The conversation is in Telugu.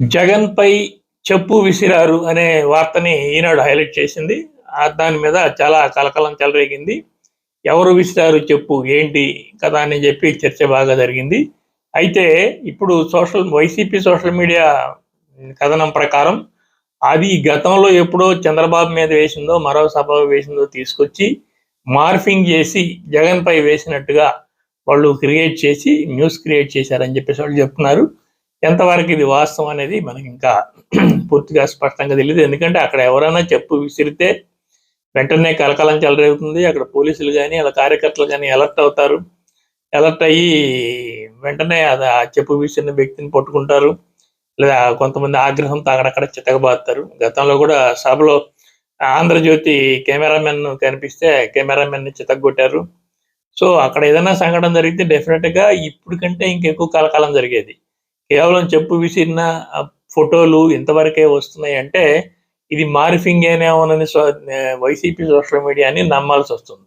జగన్ పై చెప్పు విసిరారు అనే వార్తని ఈనాడు హైలైట్ చేసింది. ఆ దాని మీద చాలా కలకలం చెలరేగింది. ఎవరు విసిరారు చెప్పు ఏంటి కదా అని చెప్పి చర్చ బాగా జరిగింది. అయితే ఇప్పుడు సోషల్ వైసీపీ సోషల్ మీడియా కథనం ప్రకారం అది గతంలో ఎప్పుడో చంద్రబాబు మీద వేసిందో మరో సభ వేసిందో తీసుకొచ్చి మార్ఫింగ్ చేసి జగన్ పై వేసినట్టుగా వాళ్ళు క్రియేట్ చేసి న్యూస్ క్రియేట్ చేశారని చెప్పేసి వాళ్ళు చెప్తున్నారు. ఎంతవరకు ఇది వాస్తవం అనేది మనకి ఇంకా పూర్తిగా స్పష్టంగా తెలియదు ఎందుకంటే అక్కడ ఎవరైనా చెప్పు విసిరితే వెంటనే కలకలం చెలరేగుతుంది. అక్కడ పోలీసులు కానీ అలా కార్యకర్తలు కానీ అలర్ట్ అవుతారు. అలర్ట్ అయ్యి వెంటనే అది ఆ చెప్పు విసిరిన వ్యక్తిని పట్టుకుంటారు. లేదా కొంతమంది ఆగ్రహంతో అక్కడక్కడ చితకబాతారు గతంలో కూడా సభలో ఆంధ్రజ్యోతి కెమెరామెన్ కనిపిస్తే కెమెరామెన్ని చితగొట్టారు సో అక్కడ ఏదైనా సంఘటన జరిగితే డెఫినెట్గా ఇప్పుడు కంటే ఇంకెక్కువ కలకాలం జరిగేది. కేవలం చెప్పు విసిరిన ఆ ఫోటోలు ఇంతవరకే వస్తున్నాయి అంటే ఇది మార్ఫింగ్ ఏనేమోనని వైసీపీ సోషల్ మీడియాని నమ్మాల్సి వస్తుంది.